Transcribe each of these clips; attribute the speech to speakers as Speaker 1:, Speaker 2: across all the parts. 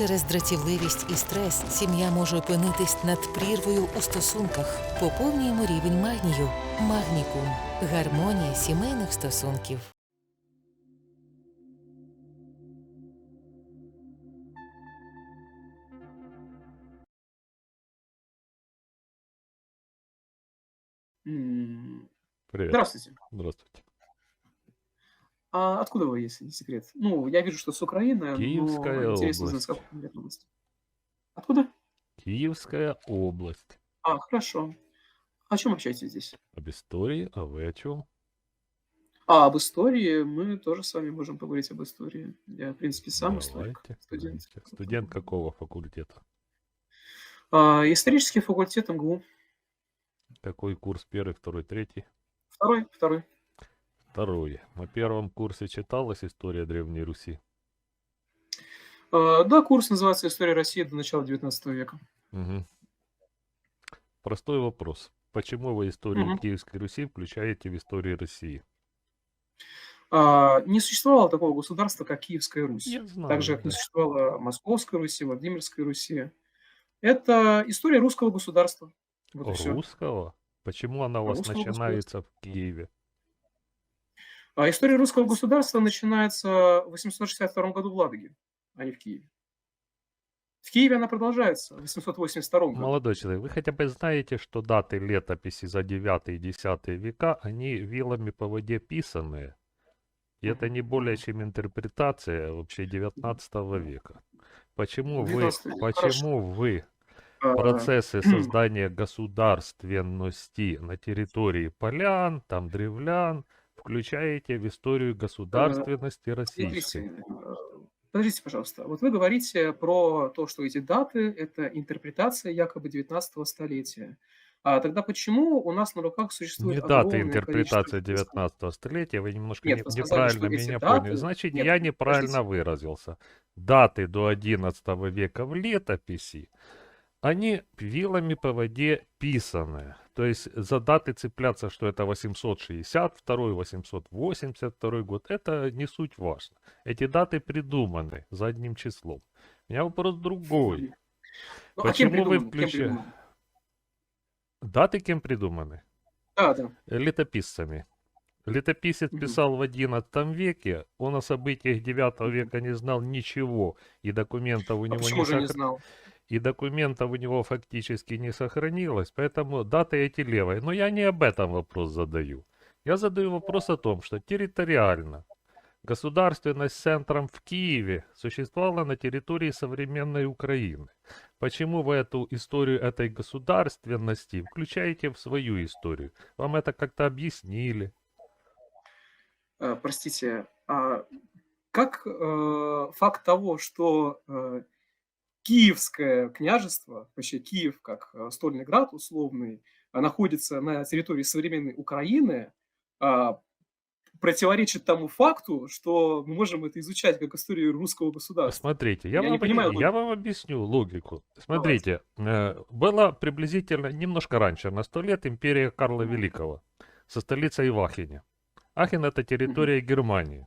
Speaker 1: Через дратівливість і стрес сім'я може опинитись над прірвою у стосунках. Поповнюємо рівень магнію. Магнікум. Гармонія сімейних стосунків.
Speaker 2: Привет.
Speaker 3: Здравствуйте.
Speaker 2: Здравствуйте.
Speaker 3: А откуда вы, если не секрет? Ну, я вижу, что с Украины,
Speaker 2: Киевская
Speaker 3: но интересно узнать,
Speaker 2: область.
Speaker 3: конкретно области. Откуда?
Speaker 2: Киевская область.
Speaker 3: А, хорошо. О чем общаетесь здесь?
Speaker 2: Об истории, а вы о чем?
Speaker 3: А, об истории мы тоже с вами можем поговорить об истории. Я, в принципе, сам историк, студент.
Speaker 2: давайте. Студент какого факультета?
Speaker 3: А, исторический факультет МГУ.
Speaker 2: Какой курс? Первый, второй, третий?
Speaker 3: Второй, второй.
Speaker 2: Второй. На первом курсе читалась история Древней Руси?
Speaker 3: А, да, курс называется «История России до начала 19 века».
Speaker 2: Мгм. Простой вопрос. Почему вы историю
Speaker 3: Мгм.
Speaker 2: Киевской Руси включаете в историю России?
Speaker 3: А, не существовало такого государства, как Киевская Русь.
Speaker 2: Я знаю,
Speaker 3: Так же, как не существовало Московской Руси, Владимирской Руси. Это история русского государства. Вот все.
Speaker 2: Русского? Почему она у вас
Speaker 3: Русского
Speaker 2: начинается в Киеве?
Speaker 3: А история русского государства начинается в 862 году в Ладоге, а не в Киеве. В Киеве она продолжается в 882 году.
Speaker 2: Молодой человек, вы хотя бы знаете, что даты летописи за 9 и 10 века, они вилами по воде писанные. И это не более чем интерпретация вообще 19 века. Почему вы,
Speaker 3: 19 век,
Speaker 2: почему вы
Speaker 3: А,
Speaker 2: процессы создания государственности на территории полян, там древлян, включаете в историю государственности российской?
Speaker 3: Смотрите, э, подождите, пожалуйста. Вот вы говорите про то, что эти даты – это интерпретация якобы 19 столетия. А тогда почему у нас на руках существует
Speaker 2: Не даты
Speaker 3: огромное
Speaker 2: интерпретация
Speaker 3: количество
Speaker 2: 19 столетия, вы немножко
Speaker 3: Нет,
Speaker 2: не-
Speaker 3: вы сказали,
Speaker 2: неправильно меня
Speaker 3: даты-
Speaker 2: поняли. Значит,
Speaker 3: Нет,
Speaker 2: я неправильно
Speaker 3: подождите.
Speaker 2: выразился. Даты до 11 века в летописи, они вилами по воде писаны. То есть за даты цепляться, что это 862, 882 год, это не суть важно. Эти даты придуманы за одним числом. У меня вопрос другой.
Speaker 3: Ну, а
Speaker 2: Почему вы?
Speaker 3: Кем
Speaker 2: включаете...
Speaker 3: придумано?
Speaker 2: Даты кем придуманы?
Speaker 3: Да, да.
Speaker 2: летописцами. Летописец писал в XI веке, он о событиях IX века не знал ничего, и документов у
Speaker 3: А
Speaker 2: него не,
Speaker 3: же не знал?
Speaker 2: И документов у него фактически не сохранилось, поэтому даты эти левые. Но я не об этом вопрос задаю. Я задаю вопрос о том, что территориально государственность с центром в Киеве существовала на территории современной Украины. Почему вы эту историю этой государственности включаете в свою историю? Вам это как-то объяснили?
Speaker 3: Э, Простите, а как э, факт того, что э, Киевское княжество, вообще Киев как э, стольный град условный, а, находится на территории современной Украины, а, противоречит тому факту, что мы можем это изучать как историю русского государства.
Speaker 2: Смотрите, я,
Speaker 3: Я
Speaker 2: вам,
Speaker 3: не понимаю
Speaker 2: я вам объясню логику. Смотрите, э, было приблизительно немножко раньше, на сто лет, империя Карла Великого со столицей в Ахене. Ахен это территория Германии.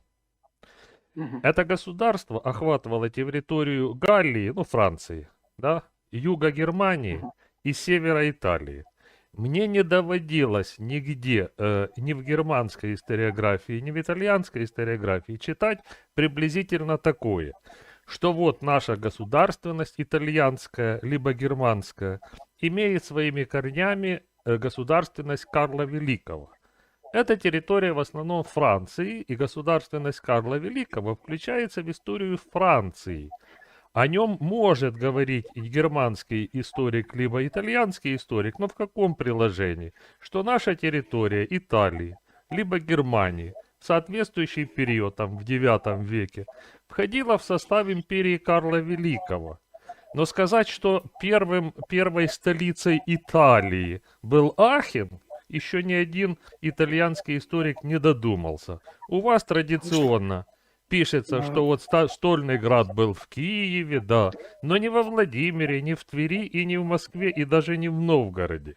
Speaker 2: Это государство охватывало территорию Галлии, ну, Франции, да, юга Германии и севера Италии. Мне не доводилось нигде, э, ни в германской историографии, ни в итальянской историографии читать приблизительно такое, что вот наша государственность итальянская, либо германская, имеет своими корнями э, государственность Карла Великого. Эта территория в основном Франции, и государственность Карла Великого включается в историю Франции. О нем может говорить и германский историк, либо итальянский историк, но в каком приложении? Что наша территория Италии, либо Германии в соответствующий период, там, в IX веке, входила в состав империи Карла Великого. Но сказать, что первым, первой столицей Италии был Ахен, еще ни один итальянский историк не додумался. У вас традиционно пишется, что вот стольный град был в Киеве, да, но не во Владимире, не в Твери и не в Москве, и даже не в Новгороде.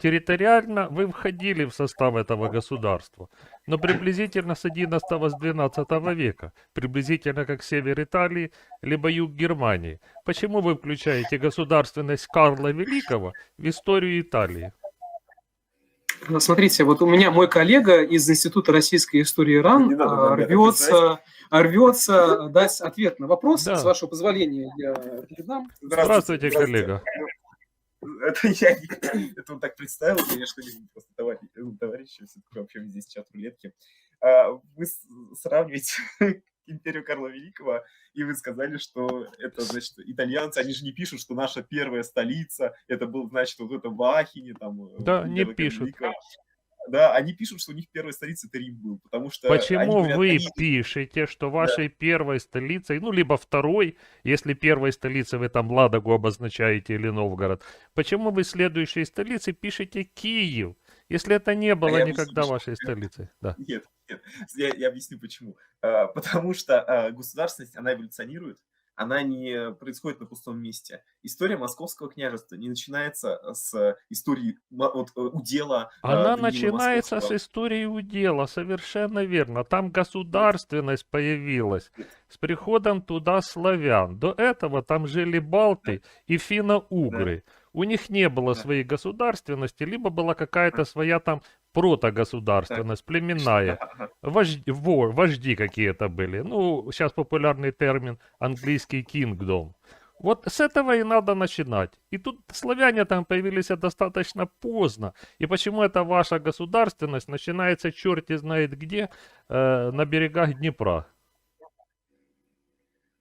Speaker 2: Территориально вы входили в состав этого государства. но приблизительно с 11 с 12 века, приблизительно как север Италии, либо юг Германии. Почему вы включаете государственность Карла Великого в историю Италии?
Speaker 3: Ну, Смотрите, вот у меня мой коллега из Института российской истории ИРАН
Speaker 4: надо
Speaker 3: а, рвется, рвется дать ответ на вопрос.
Speaker 2: Да.
Speaker 3: С вашего позволения я передам.
Speaker 2: Здравствуйте, коллега.
Speaker 4: Это я это он так представил, конечно, не просто товарищ, ну, товарищи, все-таки вообще здесь чат рулетки. А, Вы сравниваете империю Карла Великого, и вы сказали, что это, значит, итальянцы, они же не пишут, что наша первая столица, это был, значит, вот это в Ахине, там... э,
Speaker 2: Да, не пишут.
Speaker 4: Великого. Да, они пишут, что у них первая столица это Рим был, потому что...
Speaker 2: Почему
Speaker 4: говорят,
Speaker 2: вы
Speaker 4: они-
Speaker 2: пишете, что вашей первой столицей, ну, либо второй, если первой столицей вы там Ладогу обозначаете или Новгород, почему вы следующей столицей пишете Киев, если это не было
Speaker 4: А я объясню,
Speaker 2: никогда
Speaker 4: почему.
Speaker 2: вашей столицей? Да.
Speaker 4: Нет, нет, я, я объясню почему. А, Потому что а, государственность, она эволюционирует, она не происходит на пустом месте. История Московского княжества не начинается с истории вот, э, удела. а,
Speaker 2: Она начинается с истории удела, совершенно верно. Там государственность появилась с приходом туда славян. До этого там жили балты и финно-угры. У них не было
Speaker 4: Да.
Speaker 2: своей государственности, либо была какая-то своя там протогосударственность, племенная.
Speaker 4: Ага.
Speaker 2: Вожди, во- вожди какие-то были. Ну, сейчас популярный термин английский kingdom. Вот с этого и надо начинать. И тут славяне там появились достаточно поздно. И почему эта ваша государственность начинается черти знает где, э, на берегах Днепра?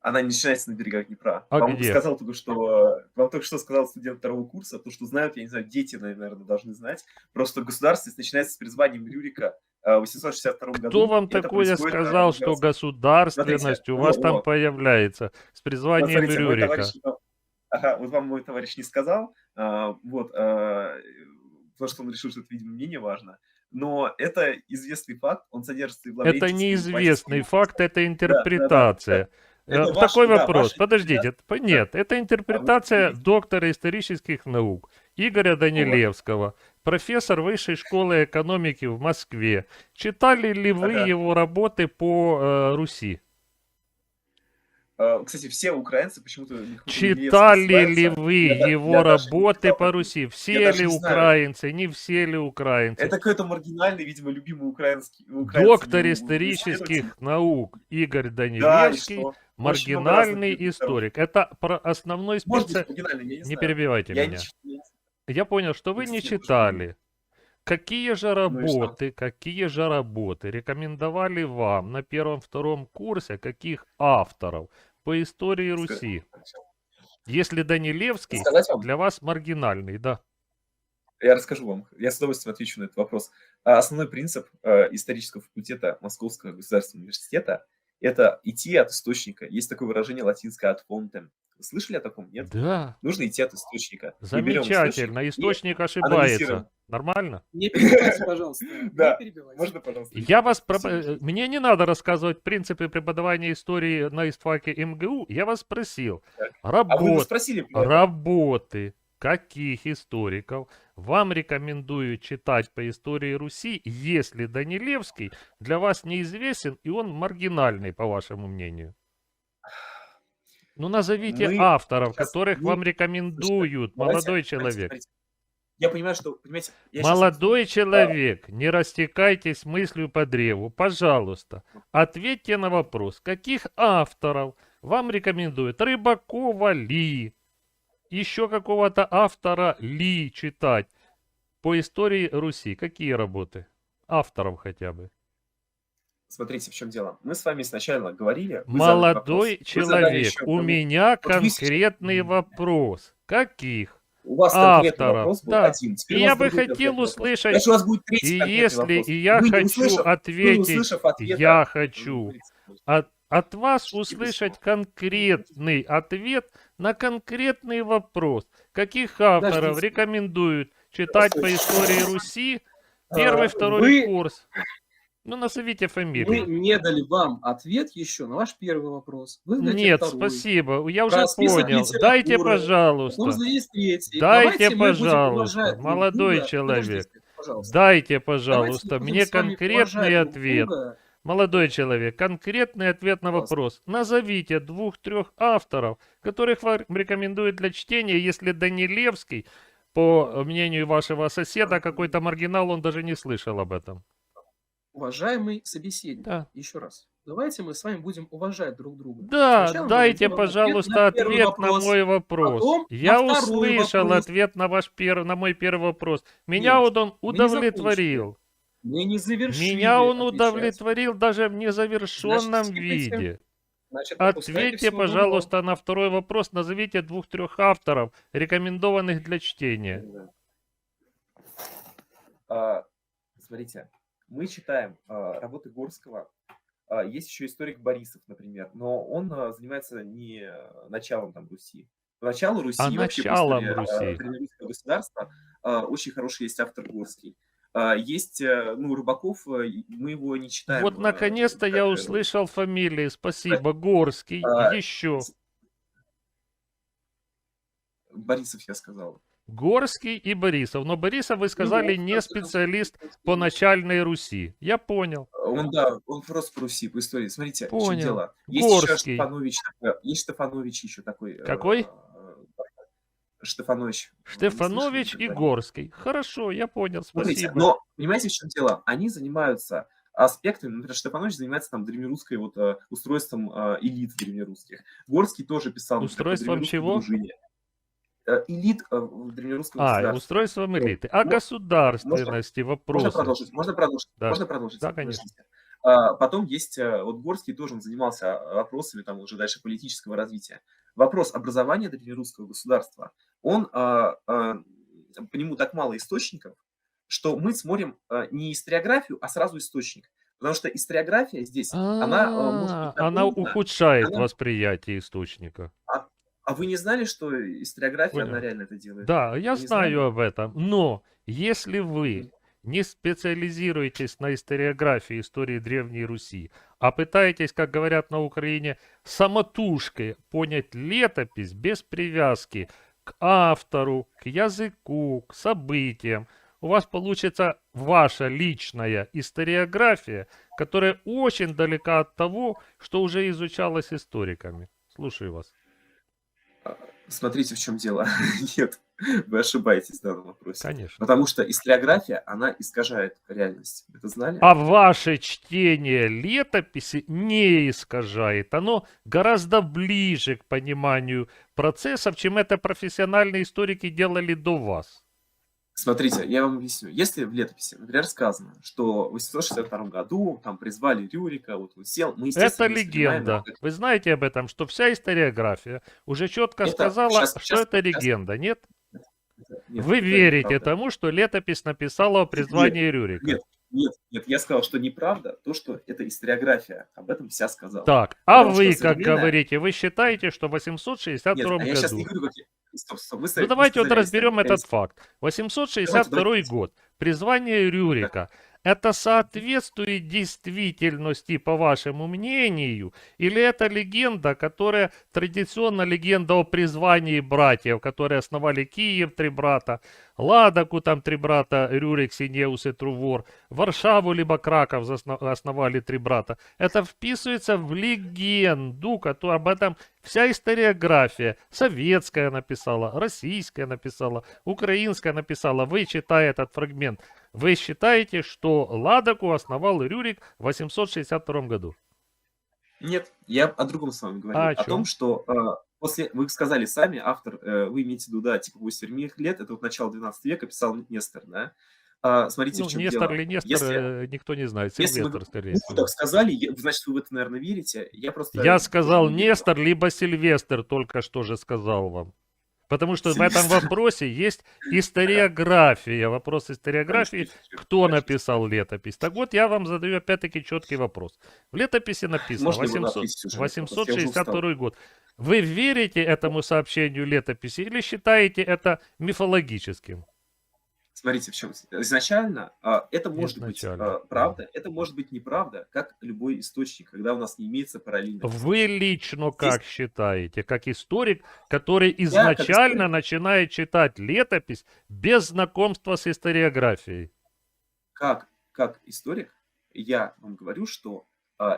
Speaker 4: Она не начинается на берегах Днепра.
Speaker 2: А
Speaker 4: вам
Speaker 2: где?
Speaker 4: сказал только что, вам только что сказал студент второго курса, то, что знают, я не знаю, дети, наверное, должны знать. Просто государственность начинается с призванием Рюрика э, в 862 году.
Speaker 2: Кто вам такое сказал, что государственность у вас
Speaker 4: во,
Speaker 2: там
Speaker 4: во.
Speaker 2: появляется с призванием
Speaker 4: смотрите,
Speaker 2: Рюрика?
Speaker 4: товарищ Ага, вот вам мой товарищ не сказал, а, вот, а, потому что он решил, что это, видимо, мне не важно. Но это известный факт, он содержится и в
Speaker 2: Это неизвестный факт, это интерпретация.
Speaker 4: Это
Speaker 2: Э,
Speaker 4: ваш-
Speaker 2: Такой
Speaker 4: да,
Speaker 2: вопрос.
Speaker 4: ваш
Speaker 2: Подождите. п- Нет, это интерпретация
Speaker 4: говорите.
Speaker 2: доктора исторических наук Игоря Данилевского, профессор Высшей школы экономики в Москве. Читали ли вы
Speaker 4: Ага.
Speaker 2: его работы по э, Руси?
Speaker 4: А, Кстати, все украинцы почему-то...
Speaker 2: Читали ли вы
Speaker 4: Я да-
Speaker 2: его
Speaker 4: я
Speaker 2: работы по. Руси? Все ли
Speaker 4: не
Speaker 2: украинцы, не все ли украинцы?
Speaker 4: Это какой-то маргинальный, видимо, любимый украинский... украинцами
Speaker 2: Доктор исторических наук Игорь
Speaker 4: Да,
Speaker 2: Данилевский,
Speaker 4: что?
Speaker 2: Маргинальный
Speaker 4: разных
Speaker 2: историк. Это про основной
Speaker 4: Может быть, не
Speaker 2: Не перебивайте
Speaker 4: Я
Speaker 2: меня.
Speaker 4: не-
Speaker 2: Я понял, что вы не читали. Какие же
Speaker 4: Ну
Speaker 2: работы, какие же работы рекомендовали вам на первом-втором курсе, каких авторов по истории Руси? Если Данилевский
Speaker 4: Сказать вам?
Speaker 2: для вас маргинальный, да.
Speaker 4: Я расскажу вам. Я с удовольствием отвечу на этот вопрос. А, Основной принцип э, исторического факультета Московского государственного университета – это идти от источника. Есть такое выражение латинское «ad fontem». Вы слышали о таком? Нет?
Speaker 2: Да,
Speaker 4: Нужно идти от источника.
Speaker 2: Замечательно.
Speaker 4: источник
Speaker 2: Источник ошибается. Нормально?
Speaker 3: Не перебивайте, пожалуйста.
Speaker 4: Да.
Speaker 3: Не перебивайте.
Speaker 4: Можно, пожалуйста?
Speaker 2: Я вас... Мне не надо рассказывать принципы преподавания истории на истфаке МГУ. Я вас спросил.
Speaker 4: А вы
Speaker 2: Работы. Каких историков вам рекомендую читать по истории Руси, если Данилевский для вас неизвестен и он маргинальный, по вашему мнению? Ну, назовите
Speaker 4: Мы
Speaker 2: авторов,
Speaker 4: сейчас-
Speaker 2: которых
Speaker 4: мы-
Speaker 2: вам рекомендуют,
Speaker 4: Давайте,
Speaker 2: молодой
Speaker 4: давайте,
Speaker 2: человек.
Speaker 4: смотрите. Я понимаю, что, понимаете, я
Speaker 2: Молодой человек, не растекайтесь мыслью по древу. Пожалуйста, ответьте на вопрос, каких авторов вам рекомендуют? Рыбакова ли? Еще какого-то автора ли читать по истории Руси? Какие работы? Авторов хотя бы.
Speaker 4: Смотрите, в чем дело. Мы с вами сначала говорили...
Speaker 2: Молодой человек,
Speaker 4: еще
Speaker 2: у меня конкретный вопрос. Каких?
Speaker 4: У вас конкретный вопрос был
Speaker 2: да.
Speaker 4: один. Теперь
Speaker 2: И я бы хотел
Speaker 4: вопрос.
Speaker 2: услышать,
Speaker 4: Дальше у вас будет третий
Speaker 2: и если
Speaker 4: вопрос.
Speaker 2: и я
Speaker 4: Вы
Speaker 2: хочу
Speaker 4: услышав- вы,
Speaker 2: ответить,
Speaker 4: услышав ответа-
Speaker 2: я хочу от, от вас услышать конкретный ответ на конкретный вопрос. Каких авторов
Speaker 3: Подождите.
Speaker 2: рекомендуют читать по истории Руси первый,
Speaker 3: А,
Speaker 2: второй
Speaker 3: вы-
Speaker 2: курс? Ну, назовите
Speaker 3: Мы
Speaker 2: фамилию.
Speaker 3: не дали вам ответ еще на ваш первый вопрос. Вы
Speaker 2: Нет,
Speaker 3: второй.
Speaker 2: спасибо, я уже
Speaker 3: список
Speaker 2: понял. Дайте, пожалуйста.
Speaker 3: Потом есть третий.
Speaker 2: Дайте,
Speaker 3: Давайте мы
Speaker 2: пожалуйста,
Speaker 3: друг
Speaker 2: молодой
Speaker 3: друга.
Speaker 2: человек.
Speaker 3: Пожалуйста.
Speaker 2: Дайте,
Speaker 3: Давайте
Speaker 2: пожалуйста,
Speaker 3: будем
Speaker 2: мне конкретный ответ.
Speaker 3: друга.
Speaker 2: Молодой человек, конкретный ответ на вопрос. Назовите двух-трех авторов, которых вам рекомендуют для чтения, если Данилевский, по мнению вашего соседа, какой-то маргинал, он даже не слышал об этом.
Speaker 3: Уважаемый собеседник,
Speaker 2: Да.
Speaker 3: еще раз, давайте мы с вами будем уважать друг друга.
Speaker 2: Да,
Speaker 3: Сначала
Speaker 2: дайте, пожалуйста,
Speaker 3: ответ на
Speaker 2: ответ на
Speaker 3: вопрос,
Speaker 2: мой вопрос.
Speaker 3: потом
Speaker 2: Я
Speaker 3: на
Speaker 2: услышал
Speaker 3: вопрос.
Speaker 2: ответ на ваш пер... на мой первый вопрос. Меня
Speaker 3: Нет,
Speaker 2: он удовлетворил.
Speaker 3: Мы не завершили
Speaker 2: Меня он
Speaker 3: отвечать.
Speaker 2: удовлетворил даже в незавершенном
Speaker 3: Значит, слушайте,
Speaker 2: виде.
Speaker 3: Значит,
Speaker 2: Ответьте, пожалуйста, на второй вопрос. Назовите двух-трех авторов, рекомендованных для чтения.
Speaker 4: Да. А, Смотрите, мы читаем а, работы Горского. А, Есть еще историк Борисов, например, но он а, занимается не началом там Руси. По началу Руси,
Speaker 2: А
Speaker 4: вообще
Speaker 2: началом
Speaker 4: а,
Speaker 2: Руси.
Speaker 4: государства а, очень хороший есть автор Горский. А, Есть, э, ну, Рыбаков, э, мы его не читаем.
Speaker 2: Вот
Speaker 4: а,
Speaker 2: наконец-то я
Speaker 4: э,
Speaker 2: услышал фамилии. Спасибо. Горский.
Speaker 4: А,
Speaker 2: Еще.
Speaker 4: Борисов, я сказал.
Speaker 2: Горский и Борисов. Но Борисов, вы сказали,
Speaker 3: Ну,
Speaker 2: не специалист по начальной Руси. Я понял.
Speaker 4: Он, да, он просто по Руси, по истории. Смотрите,
Speaker 2: Понял.
Speaker 4: дело. Есть еще
Speaker 2: Горский.
Speaker 4: Штефанович, такой- есть Штефанович еще такой. э,
Speaker 2: Какой?
Speaker 4: э, Штефанович.
Speaker 2: Штефанович и? Горский. Хорошо, я понял.
Speaker 4: Смотрите,
Speaker 2: Спасибо.
Speaker 4: но понимаете, в чем дело? Они занимаются аспектами, например, Штефанович занимается там древнерусской вот э, устройством э, элит древнерусских. Горский тоже писал
Speaker 2: Устройством чего?
Speaker 4: дружине. Э, Элит э, в древнерусском
Speaker 2: А, устройством элиты. О
Speaker 4: Мо-
Speaker 2: государственности
Speaker 4: Можно
Speaker 2: вопросы.
Speaker 4: продолжить? Можно продолжить?
Speaker 2: Да.
Speaker 4: Можно продолжить?
Speaker 2: Да, конечно.
Speaker 4: А, Потом есть, вот Горский тоже он занимался вопросами там уже дальше политического развития. Вопрос образования древнерусского государства, он, а, а, по нему так мало источников, что мы смотрим а, не историографию, а сразу источник. Потому что историография здесь, она а, может
Speaker 2: А,
Speaker 4: быть
Speaker 2: Она ухудшает
Speaker 4: она-
Speaker 2: восприятие источника.
Speaker 4: а вы не знали, что историография,
Speaker 2: Понял.
Speaker 4: она реально это делает?
Speaker 2: Да, я знаю
Speaker 4: знали?
Speaker 2: об этом. Но если вы не специализируетесь на историографии истории Древней Руси, а пытаетесь, как говорят на Украине, самотужкой понять летопись без привязки к автору, к языку, к событиям, у вас получится ваша личная историография, которая очень далека от того, что уже изучалось историками. Слушаю вас.
Speaker 4: Смотрите, в чем дело. Нет, вы ошибаетесь в данном вопросе.
Speaker 2: Конечно.
Speaker 4: Потому что историография, она искажает реальность. Это знали?
Speaker 2: А ваше чтение летописи не искажает. Оно гораздо ближе к пониманию процессов, чем это профессиональные историки делали до вас.
Speaker 4: Смотрите, я вам объясню. Если в летописи, например, сказано, что в 862 году там призвали Рюрика, вот он сел, мы,
Speaker 2: Это легенда.
Speaker 4: как-
Speaker 2: Вы знаете об этом, что вся историография уже четко
Speaker 4: Это
Speaker 2: сказала,
Speaker 4: щас-
Speaker 2: что
Speaker 4: щас-
Speaker 2: это легенда. Нет?
Speaker 4: Нет,
Speaker 2: Вы верите тому, что летопись написала о призвании Рюрика?
Speaker 4: Нет, нет, нет, я сказал, что неправда то, что это историография. Об этом вся сказала.
Speaker 2: Так, а
Speaker 4: Потому
Speaker 2: вы как
Speaker 4: современная-
Speaker 2: говорите, вы считаете, что в
Speaker 4: Нет,
Speaker 2: 862
Speaker 4: а я сейчас не
Speaker 2: году...
Speaker 4: говорю, как. Стоп, стоп, вы
Speaker 2: Ну давайте
Speaker 4: вы
Speaker 2: вот разберем этот факт. 862
Speaker 4: давайте.
Speaker 2: год. Призвание Рюрика. Это соответствует действительности, по вашему мнению, или это легенда, которая традиционно легенда о призвании братьев, которые основали Киев, три брата, Ладоку, там три брата, Рюрик, Синеус и Трувор, Варшаву, либо Краков основали три брата. Это вписывается в легенду, которая об этом вся историография, советская написала, российская написала, украинская написала. Вы, читая этот фрагмент, вы считаете, что Ладоку основал Рюрик в 862 году?
Speaker 4: Нет, я о другом с вами говорю.
Speaker 2: А о
Speaker 4: о, том, что э, после, вы сказали сами, автор, э, вы имеете в виду, да, типа 8 лет, это вот начало 12 века, писал Нестор, да? А, смотрите,
Speaker 2: Ну,
Speaker 4: в чем
Speaker 2: Нестор
Speaker 4: дело.
Speaker 2: или Нестор,
Speaker 4: Если-
Speaker 2: э, никто не знает.
Speaker 4: если вы-
Speaker 2: Сильвестр, скорее
Speaker 4: Ну,
Speaker 2: всего.
Speaker 4: так сказали, значит, вы в это, наверное, верите. Я просто...
Speaker 2: Я сказал. Нестор, либо Сильвестр, только что же сказал вам. Потому что в этом вопросе есть историография. Вопрос историографии, кто написал летопись. Так вот, я вам задаю опять-таки четкий вопрос. В летописи написано
Speaker 4: Можно его
Speaker 2: 800
Speaker 4: ответить уже на этот вопрос? Я уже
Speaker 2: 862 год. Вы верите этому сообщению летописи или считаете это мифологическим?
Speaker 4: Смотрите, в чем изначально а, это может
Speaker 2: Изначально,
Speaker 4: быть а, правда, это может быть неправда, как любой источник, когда у нас не имеется параллельных.
Speaker 2: Вы лично как считаете, как историк, который изначально
Speaker 4: историк.
Speaker 2: начинает читать летопись без знакомства с историографией?
Speaker 4: как, как историк, я вам говорю, что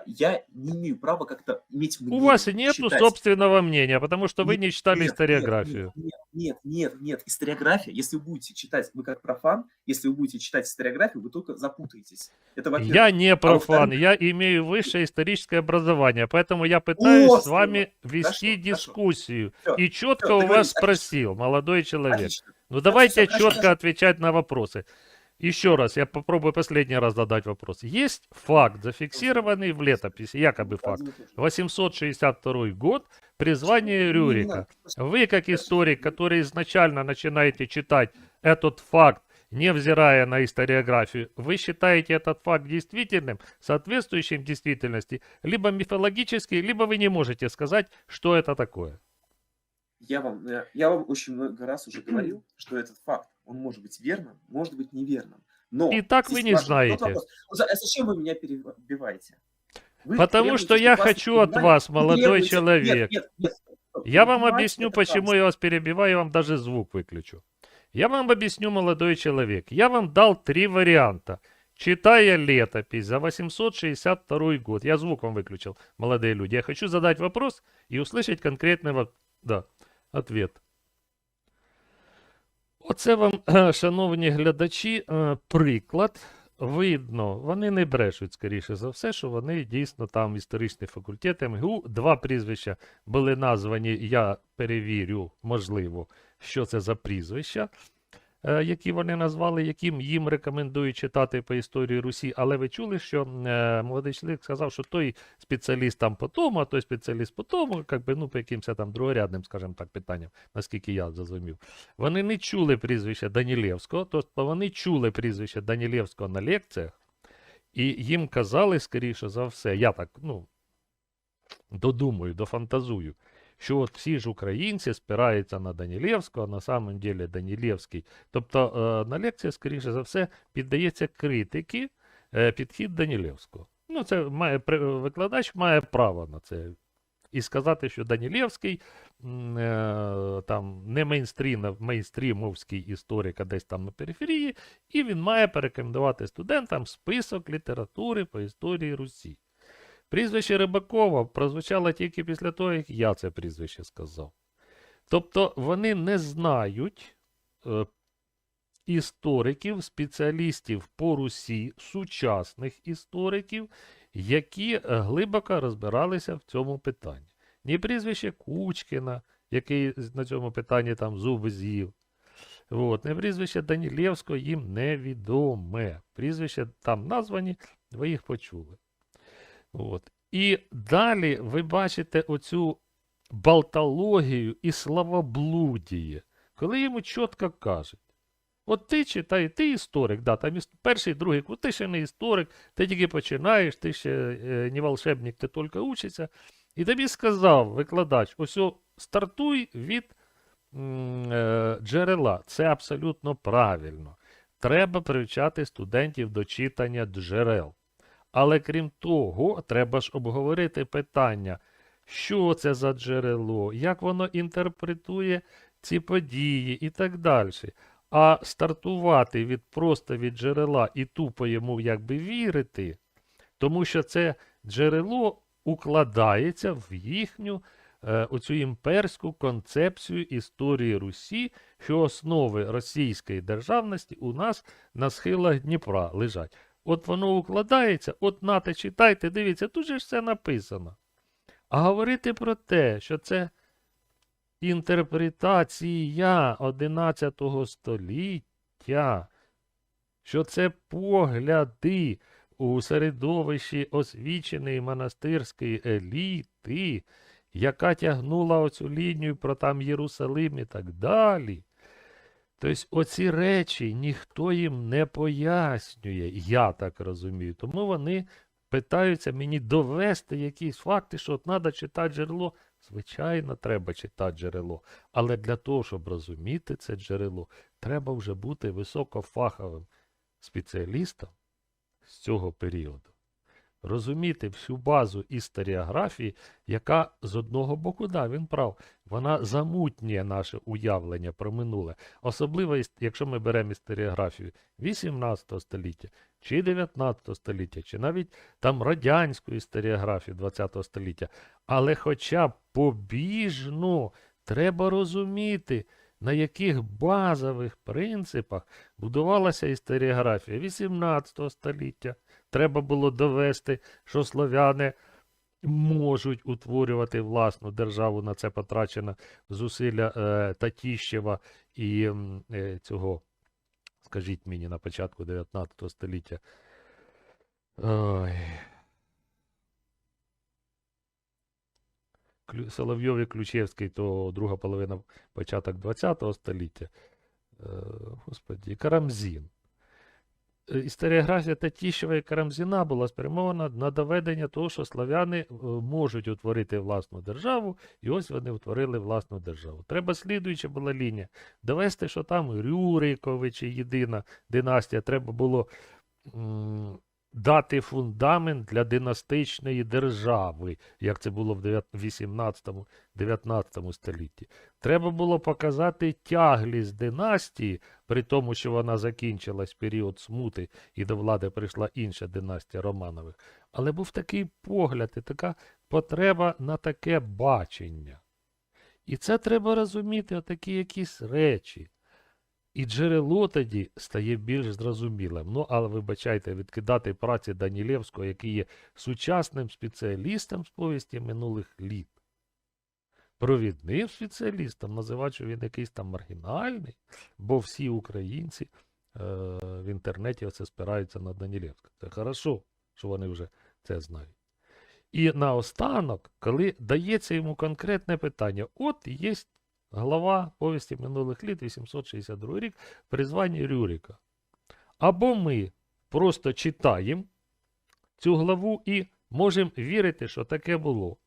Speaker 4: я не имею права как-то иметь
Speaker 2: У
Speaker 4: мнение,
Speaker 2: вас нету
Speaker 4: считать.
Speaker 2: собственного мнения, потому что вы
Speaker 4: Нет,
Speaker 2: не читали
Speaker 4: нет, нет,
Speaker 2: историографию.
Speaker 4: Нет, нет, нет, нет, историография, если вы будете читать, вы как профан, если вы будете читать историографию, вы только запутаетесь. Это во-первых.
Speaker 2: Я не профан,
Speaker 4: во-вторых-
Speaker 2: я имею высшее историческое образование, поэтому я пытаюсь с
Speaker 4: О,
Speaker 2: вами вести
Speaker 4: хорошо.
Speaker 2: дискуссию.
Speaker 4: Всё,
Speaker 2: И четко
Speaker 4: всё,
Speaker 2: у вас
Speaker 4: отлично.
Speaker 2: спросил, молодой человек.
Speaker 4: Отлично.
Speaker 2: Ну давайте
Speaker 4: хорошо,
Speaker 2: четко
Speaker 4: хорошо.
Speaker 2: отвечать на вопросы. Еще раз, я попробую последний раз задать вопрос. Есть факт, зафиксированный в летописи, якобы факт. 862 год, призвание Рюрика. Вы, как историк, который изначально начинаете читать этот факт, невзирая на историографию, вы считаете этот факт действительным, соответствующим действительности, либо мифологический, либо вы не можете сказать, что это такое.
Speaker 4: Я вам, э, я вам очень много раз уже говорил, что этот факт, он может быть верным, может быть неверным. Но
Speaker 2: И так вы не знаете.
Speaker 4: а Зачем вы меня перебиваете? Вы
Speaker 2: Потому что я хочу от вас, молодой
Speaker 4: требуете-
Speaker 2: человек.
Speaker 4: Нет, нет, нет.
Speaker 2: Я вам объясню, почему я вас перебиваю, я вам даже звук выключу. Я вам объясню, молодой человек. Я вам дал три варианта. Читая летопись за 862 год, я звук вам выключил, молодые люди. Я хочу задать вопрос и услышать конкретный да, ответ. Оце вам, е, шановні глядачі, е, приклад. Видно, вони не брешуть, скоріше за все, що вони дійсно там історичний факультет МГУ. Два прізвища були названі, я перевірю, можливо, що це за прізвища, які вони назвали, яким їм рекомендують читати по історії Русі. Але ви чули, що е, молодий чоловік сказав, що той спеціаліст там по тому, а той спеціаліст по тому, як би, ну, по якимось там другорядним, скажімо так, питанням, наскільки я зрозумів. Вони не чули прізвища Данілєвського, тобто вони чули прізвище Данілєвського на лекціях, і їм казали, скоріше за все, я так, ну, додумаю, дофантазую, що от всі ж українці спираються на Данілєвського, на самом деле Данілєвський. Тобто е, на лекції, скоріше за все, піддається критики е, підхід Данілєвського. Ну, це має викладач має право на це. І сказати, що Данілєвський е, там не мейнстрім, мейнстрімовський історик, а десь там на периферії, і він має порекомендувати студентам список літератури по історії Русі. Прізвище Рибакова прозвучало тільки після того, як я це прізвище сказав. Тобто вони не знають е, істориків, спеціалістів по Русі, сучасних істориків, які е, глибоко розбиралися в цьому питанні. Ні прізвище Кучкіна, який на цьому питанні там зуби з'їв. От, не прізвище Данілєвського їм невідоме. Прізвища там названі, ви їх почули. От. І далі ви бачите оцю балтологію і славоблудіє, коли йому чітко кажуть. От ти читай, ти історик, да, там перший, другий ти ще не історик, ти тільки починаєш, ти ще е, не волшебник, ти тільки учишся. І тобі сказав викладач: ось стартуй від е, джерела. Це абсолютно правильно. Треба привчати студентів до читання джерел. Але крім того, треба ж обговорити питання, що це за джерело, як воно інтерпретує ці події і так далі. А стартувати від просто від джерела і тупо йому якби вірити, тому що це джерело укладається в їхню е, оцю імперську концепцію історії Русі, що основи російської державності у нас на схилах Дніпра лежать. От воно укладається, от нате, читайте, дивіться, тут же ж все написано. А говорити про те, що це інтерпретація 11 століття, що це погляди у середовищі освіченої монастирської еліти, яка тягнула оцю лінію про там Єрусалим і так далі. Тобто оці речі ніхто їм не пояснює, я так розумію. Тому вони питаються мені довести якісь факти, що от треба читати джерело. Звичайно, треба читати джерело. Але для того, щоб розуміти це джерело, треба вже бути високофаховим спеціалістом з цього періоду. Розуміти всю базу історіографії, яка з одного боку, да, він прав, вона замутнює наше уявлення про минуле. Особливо, якщо ми беремо історіографію 18 століття чи 19 століття, чи навіть там радянську історіографію 20 століття. Але хоча б побіжно треба розуміти, на яких базових принципах будувалася історіографія 18 століття. Треба було довести, що слов'яни можуть утворювати власну державу. На це потрачено зусилля е, Татіщева і е, цього, скажіть мені, на початку 19 століття. Ой. Соловйов Ключевський, то друга половина, початок 20 століття. Е, Господі, Карамзін. Історіографія Татіщева і Карамзіна була спрямована на доведення того, що славяни е, можуть утворити власну державу, і ось вони утворили власну державу. Треба слідуюча була лінія. Довести, що там Рюриковичі, єдина династія, треба було дати фундамент для династичної держави, як це було в 18-19 столітті. Треба було показати тяглість династії, при тому, що вона закінчилась період смути і до влади прийшла інша династія Романових. Але був такий погляд і така потреба на таке бачення. І це треба розуміти, отакі якісь речі. І джерело тоді стає більш зрозумілим. Ну, але вибачайте, відкидати праці Данілєвського, який є сучасним спеціалістом з повісті минулих літ. Провідним спеціалістом називати, що він якийсь там маргінальний, бо всі українці е, в інтернеті оце спираються на Данілєвського. Це хорошо, що вони вже це знають. І наостанок, коли дається йому конкретне питання, от є глава повісті минулих літ, 862 рік, призвання Рюрика. Або ми просто читаємо цю главу і можемо вірити, що таке було.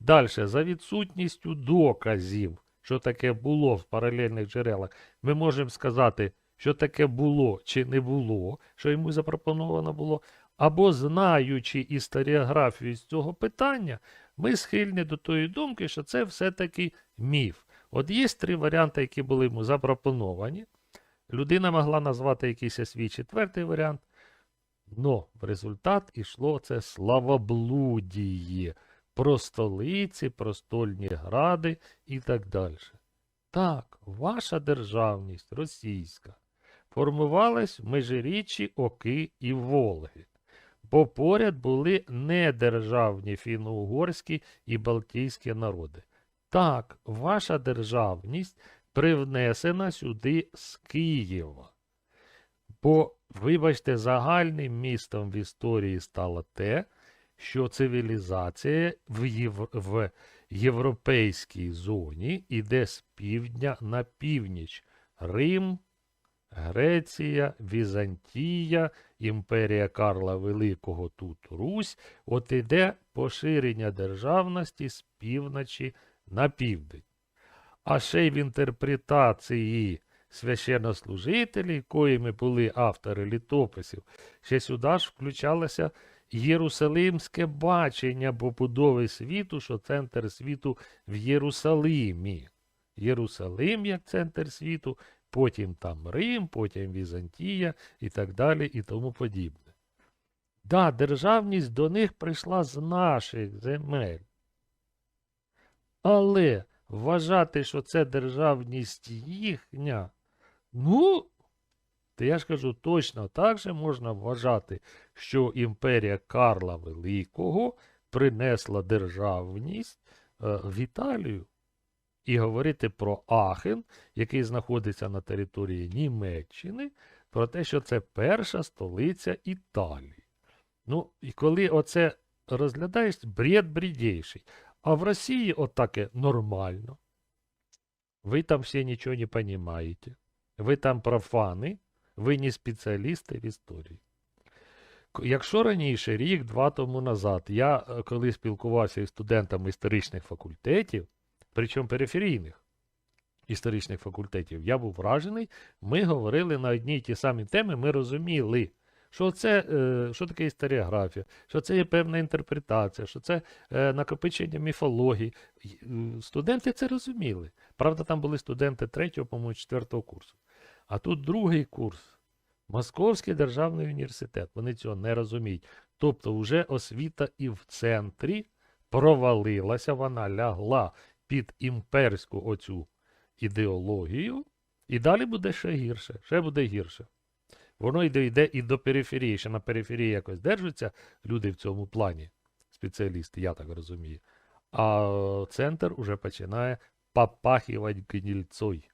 Speaker 2: Далі, за відсутністю доказів, що таке було в паралельних джерелах, ми можемо сказати, що таке було чи не було, що йому запропоновано було. Або знаючи історіографію з цього питання, ми схильні до тої думки, що це все-таки міф. От є три варіанти, які були йому запропоновані. Людина могла назвати якийсь свій четвертий варіант. Но в результат ішло це славоблудіє про столиці, про стольні гради і так далі. Так, ваша державність російська формувалась в межиріччі Оки і Волги, бо поряд були недержавні фіно-угорські і балтійські народи. Так, ваша державність привнесена сюди з Києва. Бо, вибачте, загальним містом в історії стало те, що цивілізація в, єв... в європейській зоні іде з півдня на північ. Рим, Греція, Візантія, імперія Карла Великого тут Русь. От іде поширення державності з півночі на південь. А ще й в інтерпретації священнослужителів, коїми були автори літописів, ще сюди ж включалося єрусалимське бачення побудови світу, що центр світу в Єрусалимі. Єрусалим як центр світу, потім там Рим, потім Візантія і так далі і тому подібне. Да, державність до них прийшла з наших земель. Але вважати, що це державність їхня, ну, то я ж кажу, точно так же можна вважати, що імперія Карла Великого принесла державність е, в Італію. І говорити про Ахен, який знаходиться на території Німеччини, про те, що це перша столиця Італії. Ну, і коли оце розглядаєш, бред бредейший. А в Росії отаке нормально. Ви там всі нічого не розумієте. Ви там профани, ви не спеціалісти в історії. Якщо раніше, рік-два тому назад, я е, коли спілкувався із студентами історичних факультетів, причому периферійних історичних факультетів, я був вражений, ми говорили на одні й ті самі теми, ми розуміли, що це е, що таке історіографія, що це є певна інтерпретація, що це е, накопичення міфології. Студенти це розуміли. Правда, там були студенти третього, по-моєму, четвертого курсу. А тут другий курс. Московський державний університет. Вони цього не розуміють. Тобто, вже освіта і в центрі провалилася, вона лягла під імперську оцю ідеологію, і далі буде ще гірше, ще буде гірше. Воно йде, йде і до периферії, ще на периферії якось держаться люди в цьому плані, спеціалісти, я так розумію. А центр уже починає попахивать гнильцой.